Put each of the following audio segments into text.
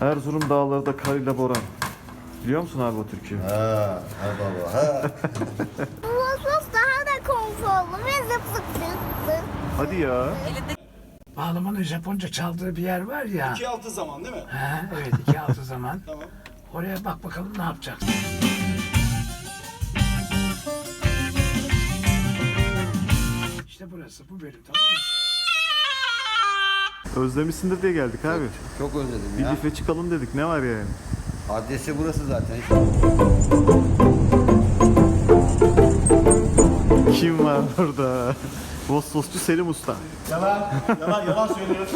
Erzurum dağları da kar ile boran. Biliyor musun abi o türküyü? Ha, ha baba ha. Bu Vosvos daha da konforlu ve zıp zıp zıp zıp. Hadi ya. Bağlamanın Japonca çaldığı bir yer var ya. 2-6 zaman değil mi? Ha, evet iki altı zaman. Tamam. Oraya bak bakalım ne yapacaksın. İşte burası bu bölüm tamam mı? Özlemişsindir diye geldik abi. Çok özledim Bir ya. life çıkalım dedik. Ne var yani? Adresi burası zaten. Kim var orada? Vosvosçu Selim Usta. Yalan, yalan, yalan söylüyor.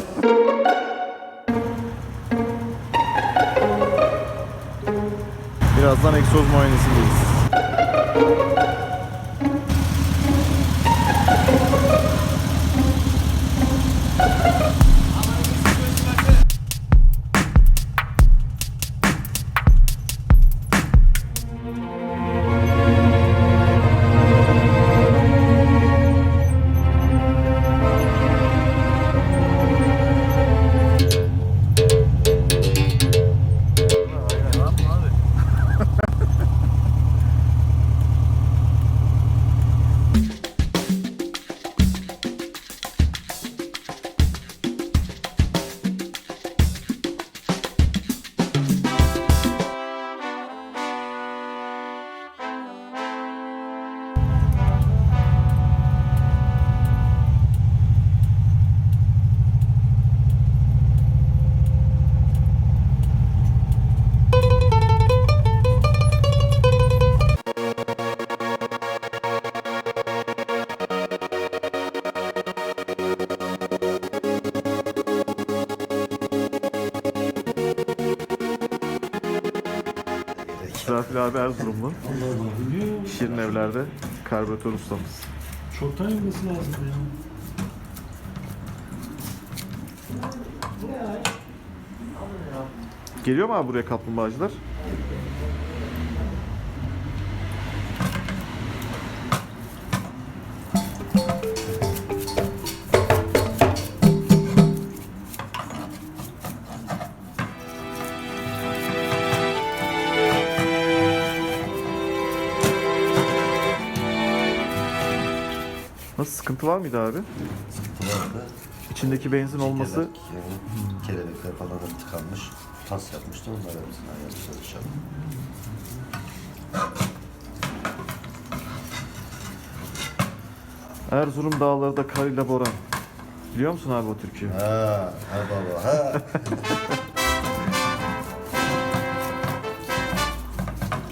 Birazdan egzoz muayenesindeyiz. Abi Erzurumlu. Şirin evlerde karbüratör ustamız. Çoktan inmesi lazım ya. Geliyor mu abi buraya kaplumbağacılar? Nasıl sıkıntı var mıydı abi? Vardı. İçindeki benzin olması Kelebek, yani, kelebekler falan da tıkanmış. Tas yapmıştı onlar hepsini ayarlamışlar dışarı. Erzurum dağları da kar ile boran. Biliyor musun abi o türküyü? Ha, ha baba ha.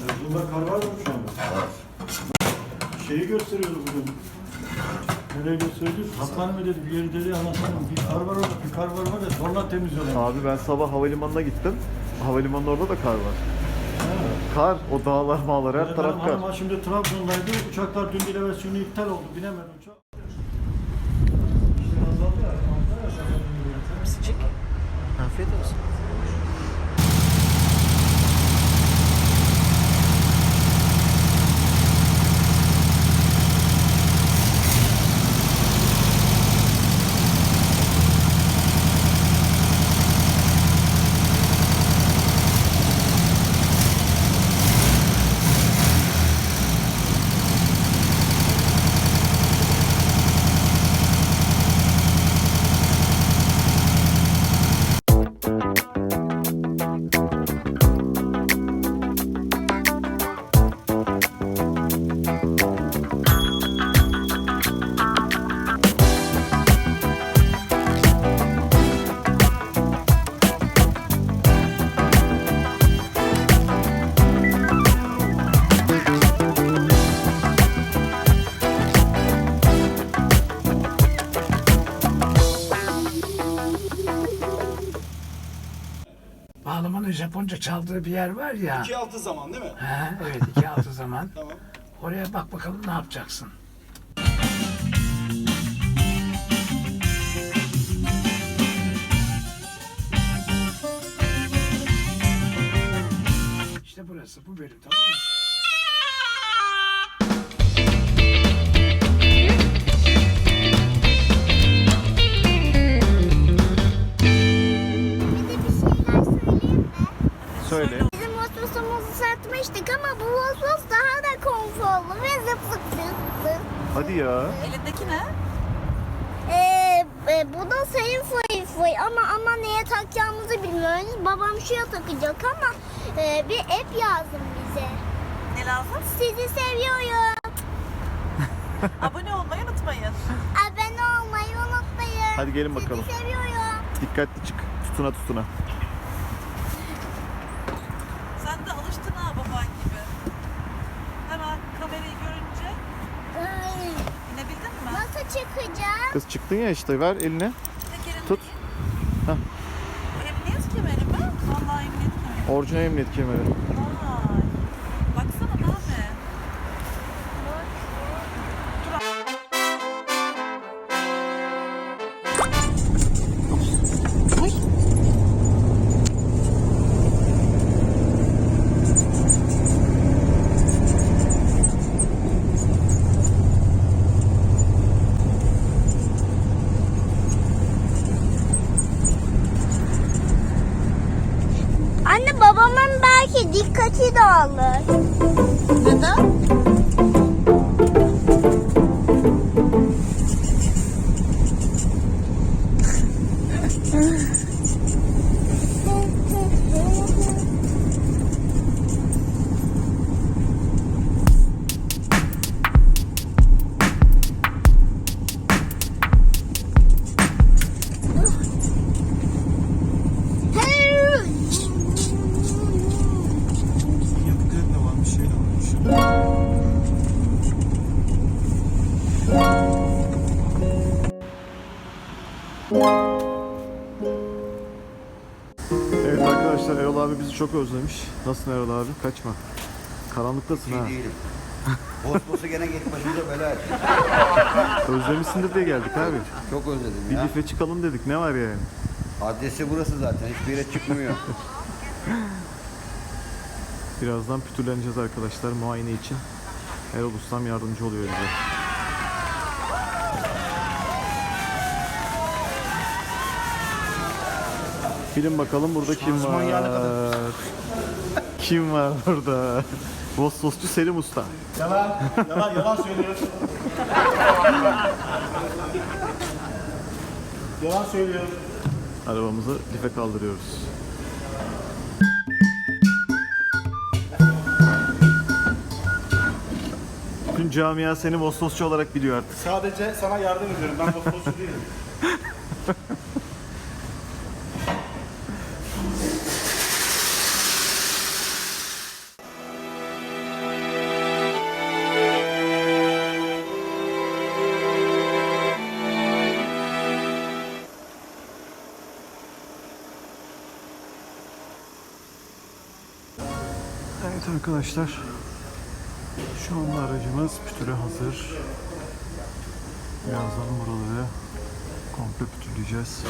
Erzurum'da kar var mı şu anda? Var. Şeyi gösteriyordu bugün. Nereye gösteriyordu? Kaplan mı dedi, bir yeri dedi anlatamam. Bir kar var orada, bir kar var var ya zorla temizliyorlar. Abi ben sabah havalimanına gittim. Havalimanının orada da kar var. Kar, o dağlar mağlar her taraf kar. ha şimdi Trabzon'daydı. Uçaklar dün bir versiyonu iptal oldu. Azaldı ya. Afiyet olsun. Japonca çaldığı bir yer var ya. 2-6 zaman değil mi? Ha, evet iki altı zaman. Tamam. Oraya bak bakalım ne yapacaksın. İşte burası bu bölüm tamam mı? Söyle. Bizim Vosvos'umuzu satmıştık ama bu Vosvos daha da konforlu ve zıp zıp zıp. Hadi ya. Elindeki ne? Ee, e, bu da sayın fıy fıy ama ama neye takacağımızı bilmiyoruz. Babam şuraya takacak ama e, bir app yazın bize. Ne lazım? Sizi seviyorum. Abone olmayı unutmayın. Abone olmayı unutmayın. Hadi gelin bakalım. Sizi seviyorum. Dikkatli çık. Tutuna tutuna. Nasıl çıkacağız? Kız çıktın ya işte ver eline. Tut. Hah. Emniyet kemeri mi? Vallahi emniyet kemeri. Orijinal emniyet kemeri. Belki dikkati dağılır. Neden? Çok özlemiş. Nasılsın Erol abi? Kaçma. Karanlıktasın ha. Değilim. Bosbos'u gene git başımıza bela et. Özlemişsindir diye geldik abi. Çok özledim Bir ya. life çıkalım dedik. Ne var yani? Adresi burası zaten. Hiçbir yere çıkmıyor. Birazdan pütürleneceğiz arkadaşlar muayene için. Erol Ustam yardımcı oluyor bize. Bilin bakalım burada kim var? Kim var burada? Vosvosçu Selim Usta. Yalan, yalan, yalan söylüyor. yalan söylüyor. Arabamızı life kaldırıyoruz. Bütün camia seni Vosvosçu olarak biliyor artık. Sadece sana yardım ediyorum. Ben Vosvos'u değilim. Evet arkadaşlar. Şu anda aracımız pütüre hazır. Birazdan buraları komple pütürleyeceğiz.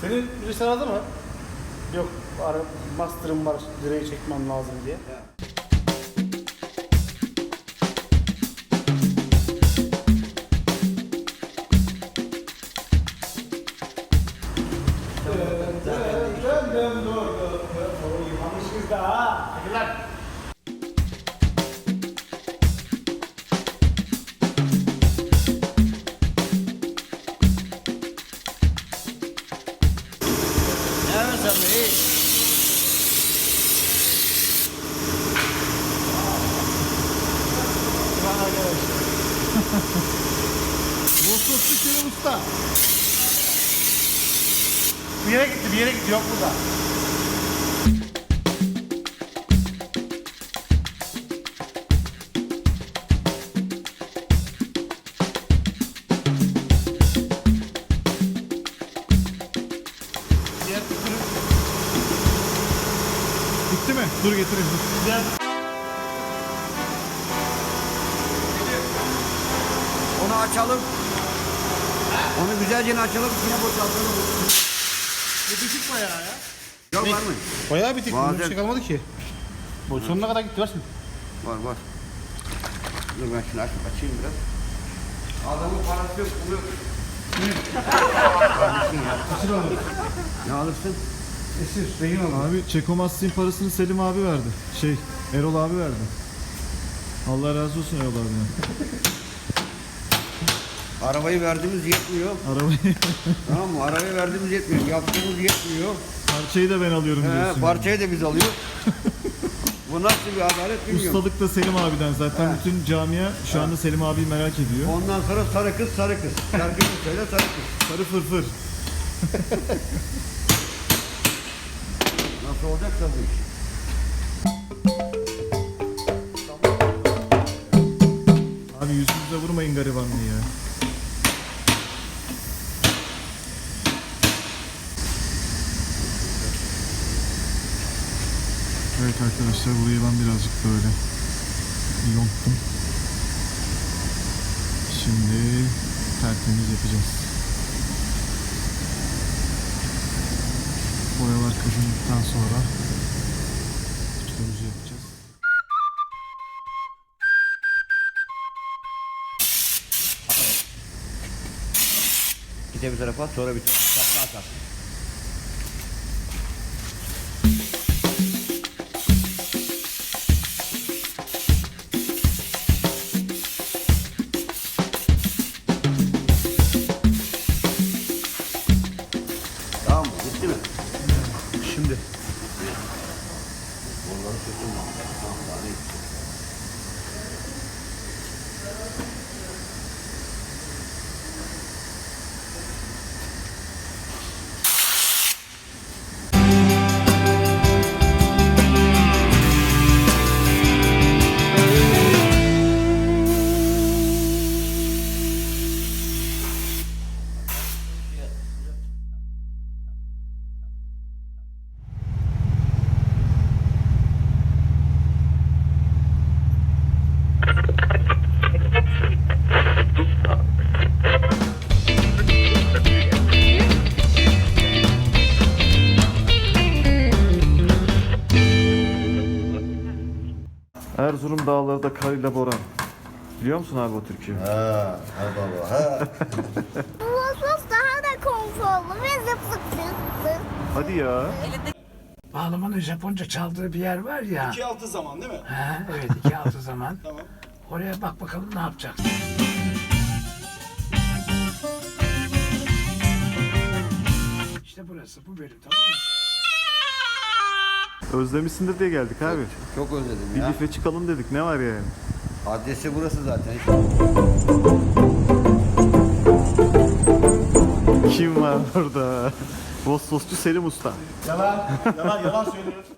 Senin birisi aradı mı? Yok, ara, master'ım var, direği çekmem lazım diye. Yanlışınız Onu açalım. İçine boşaltalım. Bitişik bayağı ya. Yok var mı? Bayağı bitik. Bazen- Bir şey kalmadı ki. Bu sonuna kadar gitti versin. Var var. Dur ben şunu aç, açayım biraz. Adamın parası yok, pulu yok. Kardeşim ya. Ne alırsın? Esir, rehin al. Abi Çekomastin parasını Selim abi verdi. Şey Erol abi verdi. Allah razı olsun Erol abiden. Arabayı verdiğimiz yetmiyor. Arabayı tamam mı? Arabayı verdiğimiz yetmiyor. Yaptığımız yetmiyor. parçayı da ben alıyorum He, diyorsun. parçayı da biz alıyor. Bu nasıl bir adalet bilmiyorum. Ustalık da Selim abiden zaten bütün camia şu anda Selim abiyi merak ediyor. Ondan sonra sarı kız sarı kız. Şarkıyı söyle sarı kız. Sarı fırfır. Nasıl olacaksa bu iş. Arkadaşlar burayı ben birazcık böyle yonttum. Şimdi tertemiz yapacağız. Boyalar kazındıktan sonra üstümüzü yapacağız. Gide bir tarafa sonra tarafa. Sakla atar. Erzurum dağları kar ile boran. Biliyor musun abi o türküyü? Ha, ha baba ha. Bu Vosvos daha da konforlu ve zıp zıp zıp zıp. Hadi ya. Bağlamanın Japonca çaldığı bir yer var ya. 2-6 zaman değil mi? Ha, evet iki altı zaman. Tamam. Oraya bak bakalım ne yapacaksın. İşte burası bu bölüm tamam mı? Özlemişsindir diye geldik abi. Çok özledim Bir ya. life çıkalım dedik. Ne var yani? Adresi burası zaten. Kim var orada? Vosvosçu Selim Usta. Yalan, yalan, yalan söylüyorsun.